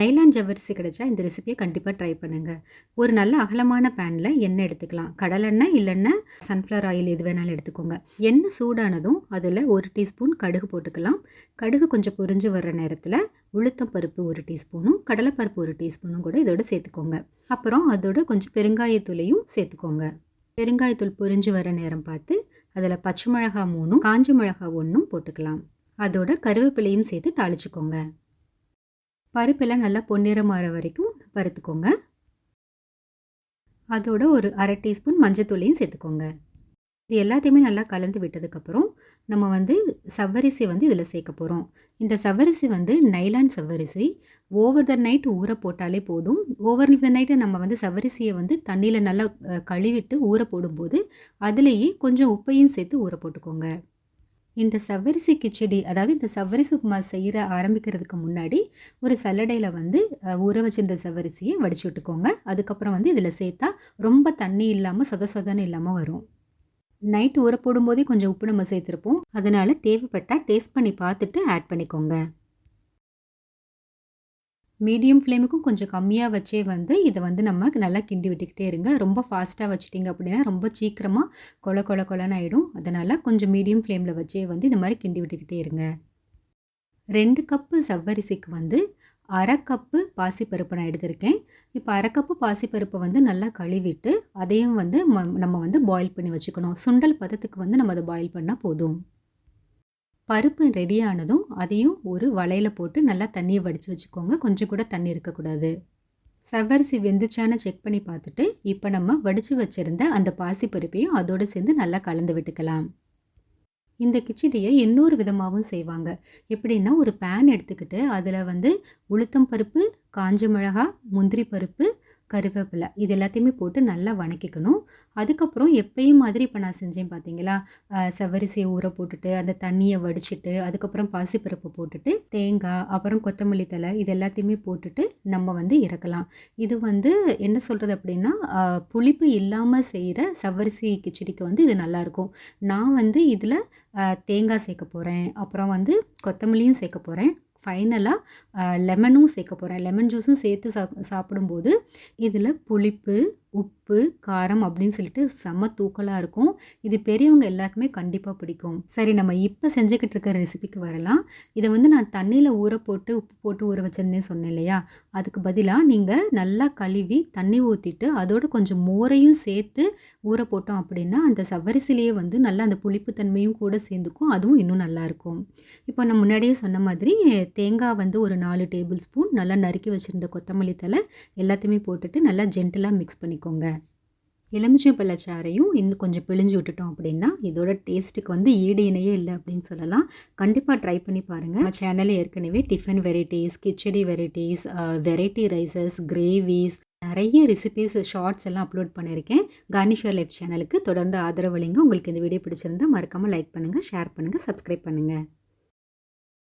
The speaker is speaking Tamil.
நைலான் ஜவ்வரிசி கிடைச்சா இந்த ரெசிபியை கண்டிப்பாக ட்ரை பண்ணுங்கள் ஒரு நல்ல அகலமான பேனில் எண்ணெய் எடுத்துக்கலாம். கடலெண்ணெய் இல்லைன்னா சன்ஃப்ளவர் ஆயில் எது வேணாலும் எடுத்துக்கோங்க. எண்ணெய் சூடானதும் அதில் ஒரு டீஸ்பூன் கடுகு போட்டுக்கலாம். கடுகு கொஞ்சம் பொரிஞ்சு வர்ற நேரத்தில் உளுத்தம் பருப்பு ஒரு டீஸ்பூனும் கடலைப்பருப்பு ஒரு டீஸ்பூனும் கூட இதோட சேர்த்துக்கோங்க. அப்புறம் அதோட கொஞ்சம் பெருங்காயத்தூளையும் சேர்த்துக்கோங்க. பெருங்காயத்தூள் பொரிஞ்சு வர நேரம் பார்த்து அதில் பச்சை மிளகா மூணும் காஞ்ச மிளகா ஒன்றும் போட்டுக்கலாம். அதோட கருவேப்பிலையும் சேர்த்து தாளிச்சுக்கோங்க. பருப்பெல்லாம் நல்லா பொன்னிறம் மாற வரைக்கும் வறுத்துக்கோங்க. அதோட ஒரு அரை டீஸ்பூன் மஞ்சத்தூளையும் சேர்த்துக்கோங்க. இது எல்லாத்தையுமே நல்லா கலந்து விட்டதுக்கப்புறம் நம்ம வந்து சவ்வரிசி வந்து இதில் சேர்க்க போகிறோம் இந்த சவ்வரிசி வந்து நைலான் சவ்வரிசி. ஓவர் த நைட் ஊற போட்டாலே போதும். ஓவர் த நைட்டு நம்ம வந்து சவ்வரிசியை வந்து தண்ணியில் நல்லா கழுவிட்டு ஊற போடும்போது அதுலேயே கொஞ்சம் உப்பையும் சேர்த்து ஊற போட்டுக்கோங்க. இந்த சவ்வரிசி கிச்சடி அதாவது இந்த சவ்வரிசி உப்புமா செய்கிற ஆரம்பிக்கிறதுக்கு முன்னாடி ஒரு சல்லடையில் வந்து ஊற வச்சிருந்த சவ்வரிசியை வடிச்சு விட்டுக்கோங்க. அதுக்கப்புறம் வந்து இதில் சேர்த்தா ரொம்ப தண்ணி இல்லாமல் சொத சொதன்னு இல்லாமல் வரும். நைட்டு ஊற போடும்போதே கொஞ்சம் உப்பு நம்ம சேர்த்துருப்போம். அதனால் தேவைப்பட்டால் டேஸ்ட் பண்ணி பார்த்துட்டு ஆட் பண்ணிக்கோங்க. மீடியம் ஃப்ளேமுக்கும் கொஞ்சம் கம்மியாக வச்சே வந்து இதை வந்து நம்ம நல்லா கிண்டி விட்டுக்கிட்டே இருங்க. ரொம்ப ஃபாஸ்ட்டாக வச்சுட்டிங்க அப்படின்னா ரொம்ப சீக்கிரமாக கொல கொல கொலன்னு ஆகிடும் அதனால் கொஞ்சம் மீடியம் ஃப்ளேமில் வச்சே வந்து இந்த மாதிரி கிண்டி விட்டுக்கிட்டே இருங்க. ரெண்டு கப்பு சவ்வரிசிக்கு வந்து அரை கப்பு பாசிப்பருப்பு நான் எடுத்திருக்கேன். இப்போ அரை கப்பு பாசிப்பருப்பை வந்து நல்லா கழுவிட்டு அதையும் வந்து நம்ம வந்து பாயில் பண்ணி வச்சுக்கணும். சுண்டல் பதத்துக்கு வந்து நம்ம அதை பாயில் பண்ணால் போதும். பருப்பு ரெடி ஆனதும் அதையும் ஒரு வலையில் போட்டு நல்லா தண்ணியை வடித்து வச்சுக்கோங்க. கொஞ்சம் கூட தண்ணி இருக்கக்கூடாது. செவ்வரிசி வெந்துச்சான்னு செக் பண்ணி பார்த்துட்டு இப்போ நம்ம வடித்து வச்சுருந்த அந்த பாசி பருப்பையும் அதோடு சேர்ந்து நல்லா கலந்து விட்டுக்கலாம். இந்த கிச்சடியை இன்னொரு விதமாகவும் செய்வாங்க. எப்படின்னா ஒரு பேன் எடுத்துக்கிட்டு அதில் வந்து உளுத்தம் பருப்பு காஞ்ச மிளகா முந்திரி பருப்பு கருவேப்பிலை இது எல்லாத்தையுமே போட்டு நல்லா வணக்கிக்கணும். அதுக்கப்புறம் எப்பயும் மாதிரி இப்போ நான் செஞ்சேன் பார்த்தீங்களா செவரிசியை ஊற போட்டுட்டு அந்த தண்ணியை வடிச்சிட்டு அதுக்கப்புறம் பாசிப்பருப்பு போட்டுட்டு தேங்காய் அப்புறம் கொத்தமல்லி தலை இது எல்லாத்தையுமே போட்டுட்டு நம்ம வந்து இறக்கலாம். இது வந்து என்ன சொல்கிறது அப்படின்னா புளிப்பு இல்லாமல் செய்கிற சவரிசி கிச்சடிக்கு வந்து இது நல்லாயிருக்கும். நான் வந்து இதில் தேங்காய் சேர்க்க போகிறேன் அப்புறம் வந்து கொத்தமல்லியும் சேர்க்க போகிறேன் ஃபைனலாக லெமனும் சேர்க்க போகிறேன் லெமன் ஜூஸும் சேர்த்து சா சாப்பிடும்போது இதில் புளிப்பு உப்பு காரம் அப்படின்னு சொல்லிட்டு செம்ம தூக்கலாக இருக்கும். இது பெரியவங்க எல்லாருக்குமே கண்டிப்பாக பிடிக்கும். சரி நம்ம இப்போ செஞ்சுக்கிட்டு இருக்க ரெசிபிக்கு வரலாம். இதை வந்து நான் தண்ணியில் ஊற போட்டு உப்பு போட்டு ஊற வச்சிருந்தேன் சொன்னேன் இல்லையா? அதுக்கு பதிலாக நீங்கள் நல்லா கழுவி தண்ணி ஊற்றிட்டு அதோட கொஞ்சம் மோரையும் சேர்த்து ஊற போட்டோம் அப்படின்னா அந்த சவரிசிலேயே வந்து நல்லா அந்த புளிப்பு தன்மையும் கூட சேர்ந்துக்கும். அதுவும் இன்னும் நல்லாயிருக்கும் இப்போ நான் முன்னாடியே சொன்ன மாதிரி தேங்காய் வந்து ஒரு நாலு டேபிள் ஸ்பூன் நல்லா நறுக்கி வச்சுருந்த கொத்தமல்லி தலை எல்லாத்தையுமே போட்டுட்டு நல்லா ஜென்டலாக மிக்ஸ் பண்ணி பண்ணிக்கோங்க எலுமிச்சை பழச்சாரையும் இன்னும் கொஞ்சம் பிழிஞ்சு விட்டுட்டோம் அப்படின்னா இதோட டேஸ்ட்டுக்கு வந்து ஈடு இணையே இல்லை அப்படின்னு சொல்லலாம். கண்டிப்பாக ட்ரை பண்ணி பாருங்கள் நம்ம சேனலில் ஏற்கனவே tiffin varieties khichdi varieties variety rices gravies நிறைய ரெசிபிஸ் ஷார்ட்ஸ் எல்லாம் அப்லோட் பண்ணியிருக்கேன் கானிஷர் லைஃப் சேனலுக்கு தொடர்ந்து ஆதரவளிங்க. உங்களுக்கு இந்த வீடியோ பிடிச்சிருந்தா மறக்காமல் லைக் பண்ணுங்கள் ஷேர் பண்ணுங்கள் சப்ஸ்கிரைப் பண்ணுங்கள்